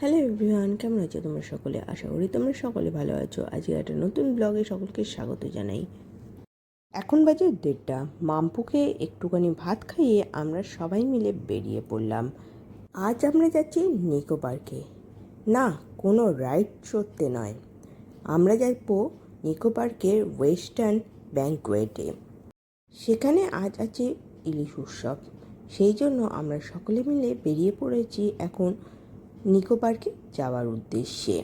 Hello everyone, কেমন আছো তোমরা সকলে? আশা করি তোমরা সকলে ভালো আছো। আজকে একটা নতুন ব্লগে সকলকে স্বাগত জানাই। এখন বাজে দেড়টা। মাম্পুকে একটুখানি ভাত খাইয়ে আমরা সবাই মিলে বেরিয়ে পড়লাম। আজ আমরা যাচ্ছি নিকো পার্কে। না, কোনো রাইড চড়তে নয়। আমরা যাব নিকো পার্কের ওয়েস্টার্ন ব্যাঙ্কওয়েটে সেখানে আজ আছে ইলিশ উৎসব। সেই জন্য আমরা সকলে মিলে বেরিয়ে পড়েছি এখন নিকো পার্কে যাওয়ার উদ্দেশ্যে।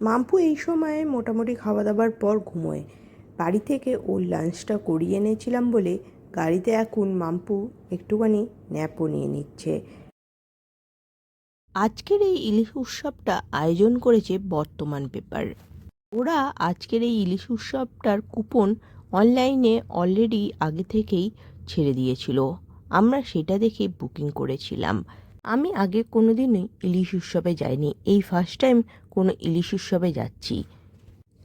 মাম্পু এই সময়ে মোটামুটি খাওয়া দাওয়ার পর ঘুমোয়। বাড়ি থেকে ওর লাঞ্চটা করিয়ে এনেছিলাম বলে গাড়িতে এখন মাম্পু একটুখানি ন্যাপও নিয়ে নিচ্ছে। আজকের এই ইলিশ উৎসবটা আয়োজন করেছে বর্তমান পেপার। ওরা আজকের এই ইলিশ উৎসবটার কুপন অনলাইনে অলরেডি আগে থেকেই ছেড়ে দিয়েছিল। আমরা সেটা দেখে বুকিং করেছিলাম। আমি আগে কোনো দিনই ইলিশ উৎসবে যাইনি। এই ফার্স্ট টাইম কোনো ইলিশ উৎসবে যাচ্ছি।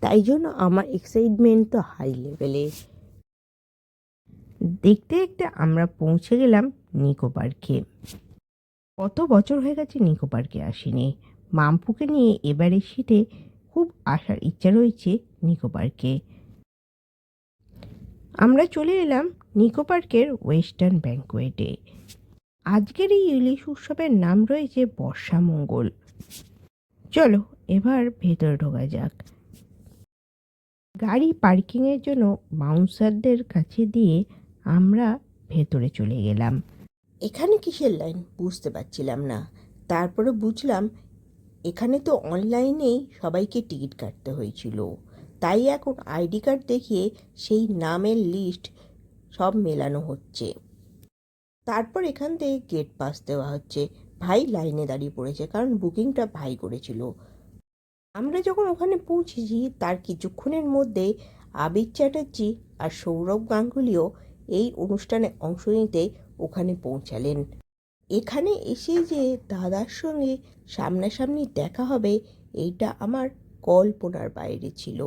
তাই জন্য আমার এক্সাইটমেন্ট তো হাই লেভেলে দেখতে দেখতে আমরা পৌঁছে গেলাম নিকো পার্কে। কত বছর হয়ে গেছে নিকো পার্কে আসিনি। মাম্পুকে নিয়ে এবারে শীতে খুব আসার ইচ্ছা রয়েছে নিকো পার্কে। আমরা চলে এলাম নিকো পার্কের ওয়েস্টার্ন ব্যাঙ্কোয়েটে। আজকের এই ইলিশ উৎসবের নাম রয়েছে বর্ষা মঙ্গল। চলো এবার ভেতরে ঢোকা যাক। গাড়ি পার্কিংয়ের জন্য বাউন্সারদের কাছে দিয়ে আমরা ভেতরে চলে গেলাম। এখানে কিসের লাইন বুঝতে পারছিলাম না। তারপরে বুঝলাম, এখানে তো অনলাইনেই সবাইকে টিকিট কাটতে হয়েছিল। তাই এখন আইডি কার্ড দেখিয়ে সেই নামের লিস্ট সব মেলানো হচ্ছে। তারপর এখান থেকে গেট পাস দেওয়া হচ্ছে। ভাই লাইনে দাঁড়িয়ে পড়েছে, কারণ বুকিংটা ভাই করেছিল। আমরা যখন ওখানে পৌঁছেছি, তার কিছুক্ষণের মধ্যে আবির চ্যাটার্জি আর সৌরভ গাঙ্গুলিও এই অনুষ্ঠানে অংশ নিতে ওখানে পৌঁছালেন। এখানে এসে যে দাদার সঙ্গে সামনাসামনি দেখা হবে, এইটা আমার কল্পনার বাইরে ছিল।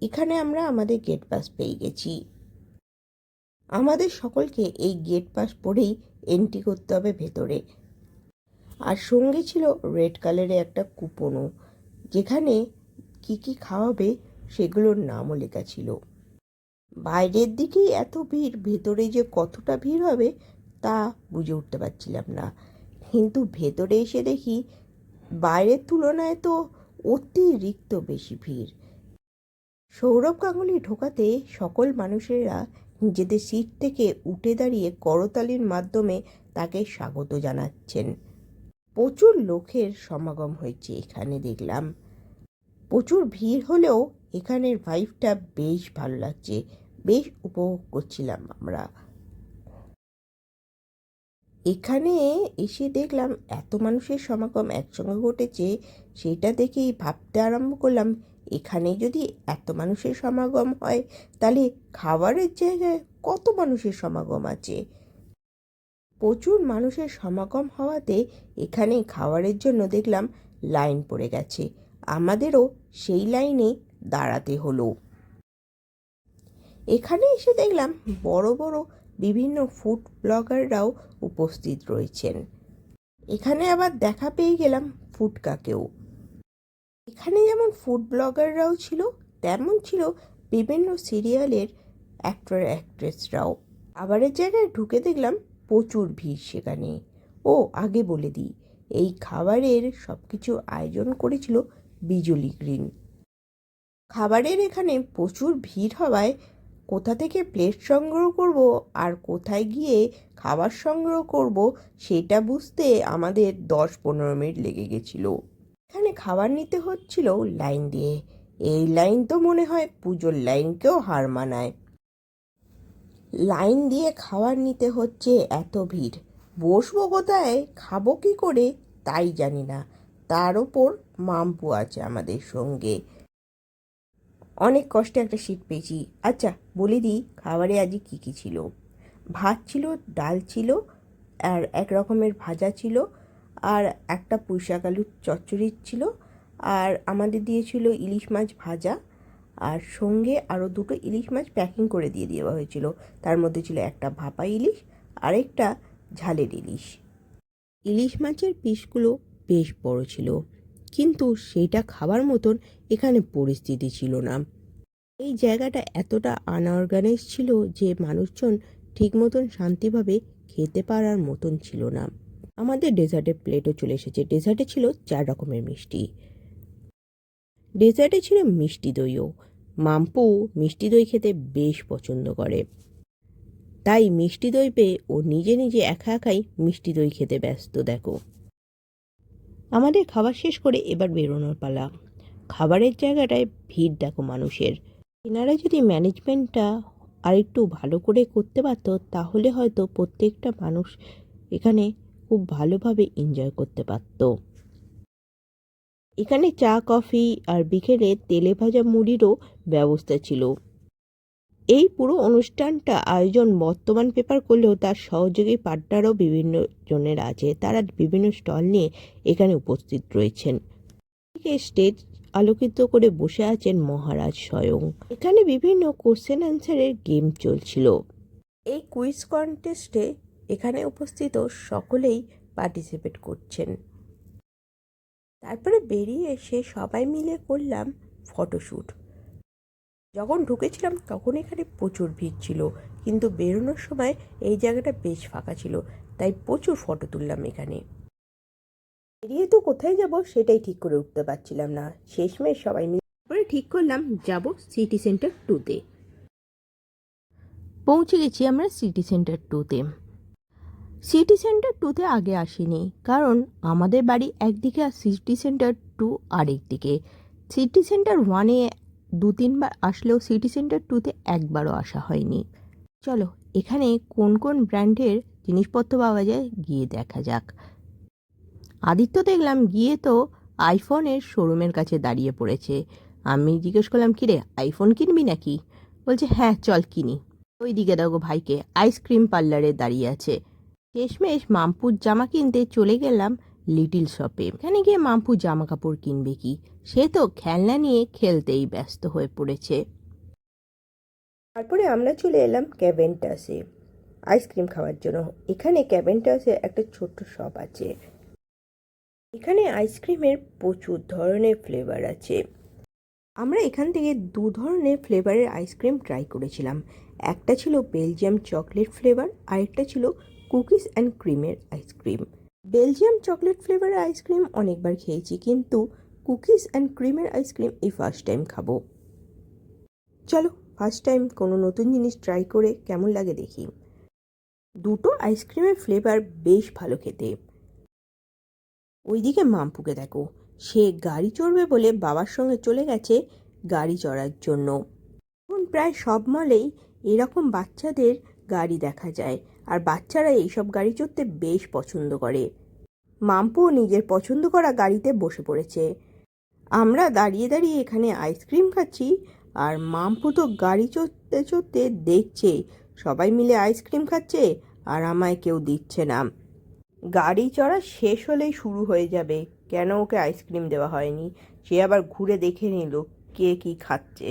এখানে আমরা আমাদের গেট পাস পেয়ে গেছি। আমাদের সকলকে এই গেট পাস পরেই এন্ট্রি করতে হবে ভেতরে। আর সঙ্গে ছিল রেড কালারের একটা কুপনও, যেখানে কি কি খাওয়াবে সেগুলোর নামও লেখা ছিল। বাইরের দিকেই এত ভিড়, ভেতরে যে কতটা ভিড় হবে তা বুঝে উঠতে পারছিলাম না। কিন্তু ভেতরে এসে দেখি বাইরের তুলনায় তো অতিরিক্ত বেশি ভিড়। সৌরভ গাঙ্গুলি ঢোকাতে সকল মানুষেরা নিজেদের সিট থেকে উঠে দাঁড়িয়ে করতালির মাধ্যমে তাকে স্বাগত জানাচ্ছেন। প্রচুর লোকের সমাগম হয়েছে এখানে দেখলাম। প্রচুর ভিড় হলেও এখানের ভাইবটা বেশ ভালো লাগছে, বেশ উপভোগ করছিলাম আমরা। এখানে এসে দেখলাম এত মানুষের সমাগম একসঙ্গে ঘটেছে, সেটা দেখেই ভাবতে আরম্ভ করলাম এখানে যদি এত মানুষের সমাগম হয়, তাহলে খাবারের জায়গায় কত মানুষের সমাগম আছে? প্রচুর মানুষের সমাগম হওয়াতে এখানে খাবারের জন্য দেখলাম লাইন পড়ে গেছে। আমাদেরও সেই লাইনে দাঁড়াতে হলো। এখানে এসে দেখলাম বড় বড় বিভিন্ন ফুড ব্লগাররাও উপস্থিত রয়েছেন। এখানে আবার দেখা পেয়ে গেলাম ফুটকাকেও এখানে যেমন ফুড ব্লগাররাও ছিল, তেমন ছিল বিভিন্ন সিরিয়ালের অ্যাক্টর অ্যাক্ট্রেসরাও আবারের জায়গায় ঢুকে দেখলাম প্রচুর ভিড় সেখানে। ও, আগে বলে দিই, এই খাবারের সব কিছু আয়োজন করেছিল বিজলি গ্রিন। খাবারের এখানে প্রচুর ভিড় হওয়ায় কোথা থেকে প্লেট সংগ্রহ করব আর কোথায় গিয়ে খাবার সংগ্রহ করব, সেটা বুঝতে আমাদের দশ পনেরো মিনিট লেগে গেছিল। এখানে খাবার নিতে হচ্ছিল লাইন দিয়ে। এই লাইন তো মনে হয় পুজোর লাইনকেও হার মানায়। লাইন দিয়ে খাবার নিতে হচ্ছে এত ভিড়। বসবো কোথায়? খাব কি করে? তাই জানি না। তার ওপর মাম্পু আছে আমাদের সঙ্গে। অনেক কষ্টে একটা সিট পেয়েছি। আচ্ছা বলে দিই, খাবারে আজকে কী কী ছিল? ভাত ছিল, ডাল ছিল, আর এক রকমের ভাজা ছিল আর একটা পুঁইশাক আলুর চচ্চড়ি ছিল আর আমাদের দিয়েছিল ইলিশ মাছ ভাজা আর সঙ্গে আরও দুটো ইলিশ মাছ প্যাকিং করে দিয়ে দেওয়া হয়েছিল। তার মধ্যে ছিল একটা ভাপা ইলিশ, আরেকটা ঝালের ইলিশ। ইলিশ মাছের পিসগুলো বেশ বড় ছিল, কিন্তু সেটা খাবার মতন এখানে পরিস্থিতি ছিল না। এই জায়গাটা এতটা আনঅর্গানাইজ ছিল যে মানুষজন ঠিক মতন শান্তিভাবে খেতে পারার মতন ছিল না। আমাদের ডেজার্টের প্লেটও চলে এসেছে। ডেজার্টে ছিল চার রকমের মিষ্টি। ডেজার্টে ছিল মিষ্টি দইও। মাম্পু মিষ্টি দই খেতে বেশ পছন্দ করে। তাই মিষ্টি দই পেয়ে ও নিজে নিজে একা একাই মিষ্টি দই খেতে ব্যস্ত, দেখো। আমাদের খাবার শেষ করে এবার বেরোনোর পালা। খাবারের জায়গাটায় ভিড়, দেখো, মানুষের। এনারা যদি ম্যানেজমেন্টটা আরেকটু ভালো করে করতে পারতো, তাহলে হয়তো প্রত্যেকটা মানুষ এখানে খুব ভালোভাবে এনজয় করতে পারতো। এখানে চা, কফি আর বিকেলে তেলে ভাজা মুড়িরও ব্যবস্থা ছিল। এই পুরো অনুষ্ঠানটা আয়োজন বর্তমান পেপার করলেও তার সহযোগী পার্টনারও বিভিন্ন জনের আছে। তারা বিভিন্ন স্টল নিয়ে এখানে উপস্থিত রয়েছেন। স্টেজ আলোকিত করে বসে আছেন মহারাজ স্বয়ং। এখানে বিভিন্ন কোশ্চেন অ্যান্সারের গেম চলছিল। এই কুইজ কন্টেস্টে এখানে উপস্থিত সকলেই পার্টিসিপেট করছেন। তারপরে বেরিয়ে এসে সবাই মিলে করলাম ফটোশ্যুট যখন ঢুকেছিলাম তখন এখানে প্রচুর ভিড় ছিল, কিন্তু বেরোনোর সময় এই জায়গাটা বেশ ফাঁকা ছিল, তাই প্রচুর ফটো তুললাম এখানে। বেরিয়ে তো কোথায় যাব সেটাই ঠিক করে উঠতে পারছিলাম না। শেষমেশ সবাই মিলে পরে ঠিক করলাম যাব সিটি সেন্টার টুতে পৌঁছে গেছি আমরা সিটি সেন্টার টুতে সিটি সেন্টার টুতে আগে আসিনি, কারণ আমাদের বাড়ি একদিকে আর সিটি সেন্টার টু আরেক দিকে। সিটি সেন্টার ওয়ানে দু তিনবার আসলেও সিটি সেন্টার টুতে একবারও আসা হয়নি। চলো, এখানে কোন কোন ব্র্যান্ডের জিনিসপত্র পাওয়া যায় গিয়ে দেখা যাক। আদিত্য দেখলাম গিয়ে তো আইফোনের শোরুমের কাছে দাঁড়িয়ে পড়েছে। আমি জিজ্ঞেস করলাম, কিরে, আইফোন কিনবি নাকি? বলছে হ্যাঁ চল কিনি। ওই দিকে দেখো ভাইকে আইসক্রিম পার্লারে দাঁড়িয়ে আছে। শেষমেশ মামপুর জামা কিনতে চলে গেলাম লিটিল শপে। এখানে গিয়ে মামপু জামা কাপড় কিনবে কি? সে তো খেলনা নিয়ে খেলতেই ব্যস্ত হয়ে পড়েছে। তারপরে আমরা চলে এলাম ক্যাভেন্টাসে। আইসক্রিম খাওয়ার জন্য। এখানে ক্যাভেন্টাসে একটা ছোট্ট শপ আছে। এখানে আইসক্রিমের প্রচুর ধরনের ফ্লেভার আছে। আমরা এখান থেকে দু ধরনের ফ্লেভারের আইসক্রিম ট্রাই করেছিলাম। একটা ছিল বেলজিয়াম চকলেট ফ্লেভার আরেকটা ছিল কুকিজ অ্যান্ড ক্রিমের আইসক্রিম বেলজিয়াম চকলেট ফ্লেভারের আইসক্রিম অনেকবার খেয়েছি, কিন্তু কুকিজ অ্যান্ড ক্রিমের আইসক্রিম এই ফার্স্ট টাইম খাব। চলো ফার্স্ট টাইম কোনো নতুন জিনিস ট্রাই করে কেমন লাগে দেখি। দুটো আইসক্রিমের ফ্লেভার বেশ ভালো খেতে। ওইদিকে মাম্পুকে দেখো, সে গাড়ি চড়বে বলে বাবার সঙ্গে চলে গেছে গাড়ি চড়ার জন্য। এখন প্রায় সব মলেই এরকম বাচ্চাদের গাড়ি দেখা যায়। আর বাচ্চারা এইসব গাড়ি চড়তে বেশ পছন্দ করে। মাম্পুও নিজের পছন্দ করা গাড়িতে বসে পড়েছে। আমরা দাঁড়িয়ে দাঁড়িয়ে এখানে আইসক্রিম খাচ্ছি আর মাম্পু তো গাড়ি চড়তে চড়তে দেখছে, সবাই মিলে আইসক্রিম খাচ্ছে আর আমায় কেউ দিচ্ছে না। গাড়ি চড়া শেষ হলেই শুরু হয়ে যাবে, কেন ওকে আইসক্রিম দেওয়া হয়নি? সে আবার ঘুরে দেখে নিল কে কি খাচ্ছে।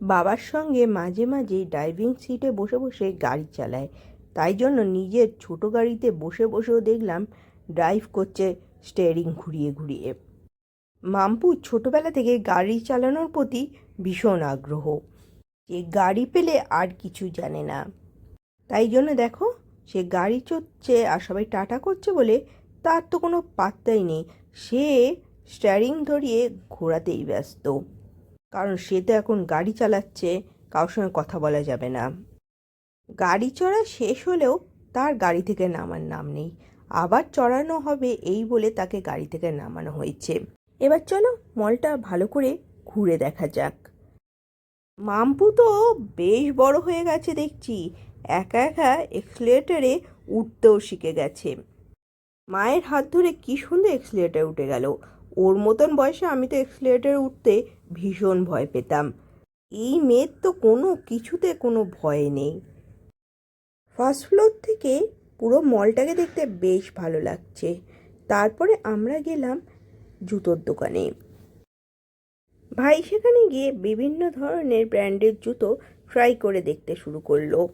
বাবার সঙ্গে মাঝে মাঝে ড্রাইভিং সিটে বসে বসে গাড়ি চালায়। তাই জন্য নিজের ছোট গাড়িতে বসে বসেও দেখলাম ড্রাইভ করছে স্টিয়ারিং ঘুরিয়ে ঘুরিয়ে। মাম্পু ছোটবেলা থেকে গাড়ি চালানোর প্রতি ভীষণ আগ্রহ। যে গাড়ি পেলে আর কিছু জানে না। তাই জন্য দেখো, সে গাড়ি চড়ছে আর সবাই টাটা করছে বলে তার তো কোনো পাত্তাই নেই। সে স্টিয়ারিং ধরিয়ে ঘোরাতেই ব্যস্ত। কারণ সে তো এখন গাড়ি চালাচ্ছে, কারোর সঙ্গে কথা বলা যাবে না। গাড়ি চড়া শেষ হলেও তার গাড়ি থেকে নামার নাম নেই। আবার চড়ানো হবে এই বলে তাকে গাড়ি থেকে নামানো হয়েছে। এবার চলো মলটা ভালো করে ঘুরে দেখা যাক। মাম্পু তো বেশ বড় হয়ে গেছে দেখছি। একা একা এক্সিলেটারে উঠতেও শিখে গেছে। মায়ের হাত ধরে কি সুন্দর এক্সিলেটার উঠে গেল। ওর মতন বয়সে আমি তো এক্সিলেটারে উঠতে ভীষণ ভয় পেতাম। এই মেয়ের তো কোনো কিছুতে কোনো ভয় নেই। ফার্স্ট ফ্লোর থেকে পুরো মলটাকে দেখতে বেশ ভালো লাগছে। তারপরে আমরা গেলাম জুতোর দোকানে। ভাই সেখানে গিয়ে বিভিন্ন ধরনের ব্র্যান্ডের জুতো ট্রাই করে দেখতে শুরু করল।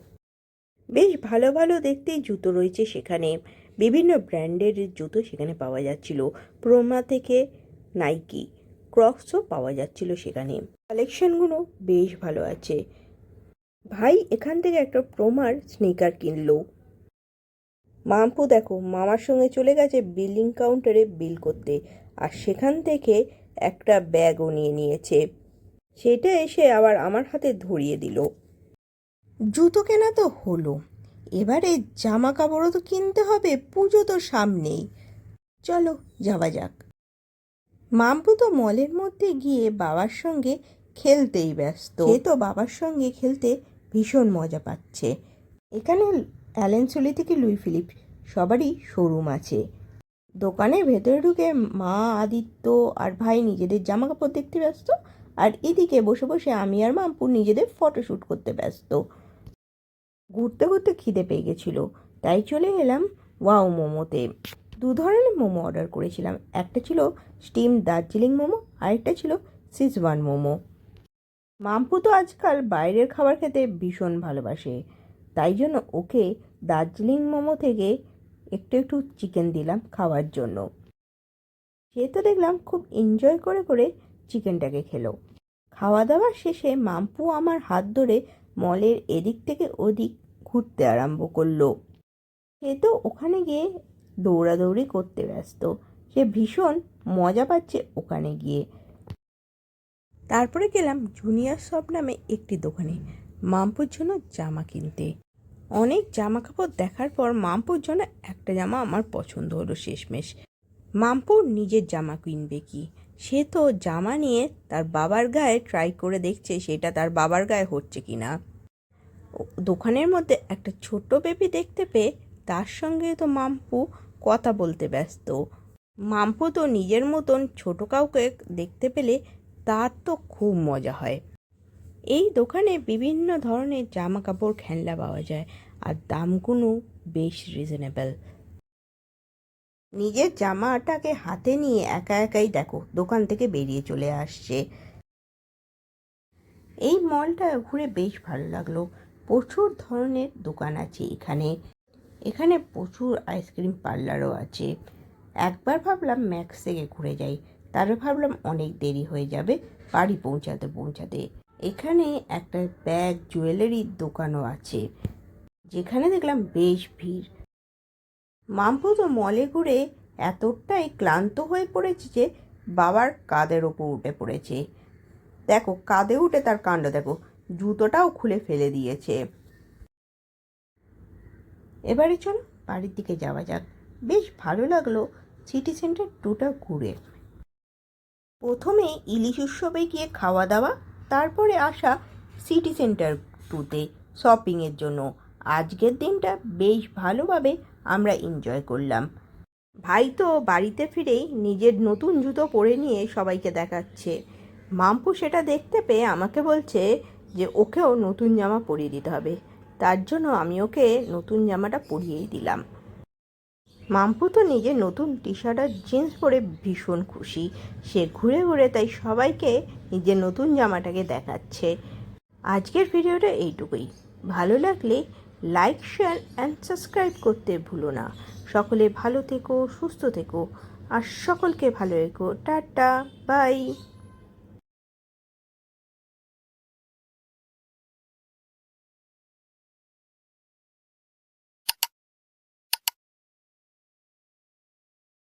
বেশ ভালো ভালো দেখতেই জুতো রয়েছে সেখানে। বিভিন্ন ব্র্যান্ডের জুতো সেখানে পাওয়া যাচ্ছিল। প্রোমা থেকে নাইকি ক্রক্সও পাওয়া যাচ্ছিল সেখানে। কালেকশনগুলো বেশ ভালো আছে। ভাই, এখান থেকে একটা প্রোমার স্নিকার কিনলো। মাম্পু, দেখো, মামার সঙ্গে চলে গেছে বিলিং কাউন্টারে বিল করতে আর সেখান থেকে একটা ব্যাগও নিয়ে নিয়েছে। সেটা এসে আবার আমার হাতে ধরিয়ে দিল। জুতো কেনা তো হলো। এবারে জামা কাপড়ও তো কিনতে হবে, পুজো তো সামনেই। চলো, যাওয়া যাক। মাম্পু তো মলের মধ্যে গিয়ে বাবার সঙ্গে খেলতেই ব্যস্ত। সে তো বাবার সঙ্গে খেলতে ভীষণ মজা পাচ্ছে। এখানে অ্যালেনসলি থেকে লুই ফিলিপ সবারই শোরুম আছে। দোকানের ভেতরে ঢুকে মা, আদিত্য আর ভাই নিজেদের জামা কাপড় দেখতে ব্যস্ত আর এদিকে বসে বসে আমি আর মাম্পু নিজেদের ফটোশ্যুট করতে ব্যস্ত। ঘুরতে ঘুরতে খিদে পেয়ে গেছিল, তাই চলে এলাম ওয়াও মোমোতে। দু ধরনের মোমো অর্ডার করেছিলাম, একটা ছিল স্টিম দার্জিলিং মোমো আরেকটা ছিল সিজওয়ান মোমো। মাম্পু তো আজকাল বাইরের খাবার খেতে ভীষণ ভালোবাসে। তাই জন্য ওকে দার্জিলিং মোমো থেকে একটু একটু চিকেন দিলাম খাওয়ার জন্য। সে তো দেখলাম খুব এনজয় করে করে চিকেনটাকে খেলো। খাওয়া দাওয়া শেষে মাম্পু আমার হাত ধরে মলের এদিক থেকে ওদিক ঘুরতে আরম্ভ করল। সে তো ওখানে গিয়ে দৌড়াদৌড়ি করতে ব্যস্ত। সে ভীষণ মজা পাচ্ছে ওখানে গিয়ে। তারপরে গেলাম জুনিয়র শপ নামে একটি দোকানে, মাম্পুর জন্য জামা কিনতে। অনেক জামা কাপড় দেখার পর মাম্পুর জন্য একটা জামা আমার পছন্দ হলো শেষমেশ। মাম্পুর নিজের জামা কিনবে কি? সে তো জামা নিয়ে তার বাবার গায়ে ট্রাই করে দেখছে সেটা তার বাবার গায়ে হচ্ছে কি না দোকানের মধ্যে একটা ছোট্ট বেবি দেখতে পেয়ে তার সঙ্গে তো মাম্পু কথা বলতে ব্যস্ত। মাম্পু তো নিজের মতন ছোট কাউকে দেখতে পেলে তার তো খুব মজা হয়। এই দোকানে বিভিন্ন ধরনের জামা কাপড় খেলনা পাওয়া যায় আর দামগুলো বেশ রিজনেবল নিজের জামাটাকে হাতে নিয়ে একা একাই দেখো, দোকান থেকে বেরিয়ে চলে আসছে। এই মলটা ঘুরে বেশ ভালো লাগল। প্রচুর ধরনের দোকান আছে এখানে। এখানে প্রচুর আইসক্রিম পার্লারও আছে। একবার ভাবলাম ম্যাক্স থেকে ঘুরে যাই। তারপর ভাবলাম অনেক দেরি হয়ে যাবে, বাড়ি পৌঁছাতে পৌঁছাতে। এখানে একটা ব্যাগ জুয়েলারির দোকানও আছে, যেখানে দেখলাম বেশ ভিড়। মাম্পু তো মলে ঘুরে এতটাই ক্লান্ত হয়ে পড়েছে যে বাবার কাঁধের ওপর উঠে পড়েছে। দেখো, কাঁধে উঠে তার কাণ্ড, দেখো, জুতোটাও খুলে ফেলে দিয়েছে। এবারে চলো বাড়ির দিকে যাওয়া যাক। বেশ ভালো লাগল সিটি সেন্টার টুটা ঘুরে। প্রথমে ইলিশ উৎসবে গিয়ে খাওয়া দাওয়া, তারপরে আসা সিটি সেন্টার টুতে শপিংয়ের জন্য। আজকের দিনটা বেশ ভালোভাবে আমরা এনজয় করলাম। ভাই তো বাড়িতে ফিরেই নিজের নতুন জুতো পরে নিয়ে সবাইকে দেখাচ্ছে। মাম্পু সেটা দেখতে পেয়ে আমাকে বলছে যে ওকেও নতুন জামা পরিয়ে দিতে হবে। তার জন্য আমি ওকে নতুন জামাটা পরিয়েই দিলাম। মাম্পু তো নিজের নতুন টি শার্ট আর জিন্স পরে ভীষণ খুশি। সে ঘুরে ঘুরে তাই সবাইকে নিজের নতুন জামাটাকে দেখাচ্ছে। আজকের ভিডিওটা এইটুকুই। ভালো লাগলে লাইক শেয়ার অ্যান্ড সাবস্ক্রাইব করতে ভুলো না। সকলে ভালো থেকো, সুস্থ থেকো। আর সকলকে ভালো রেখো। Tata bye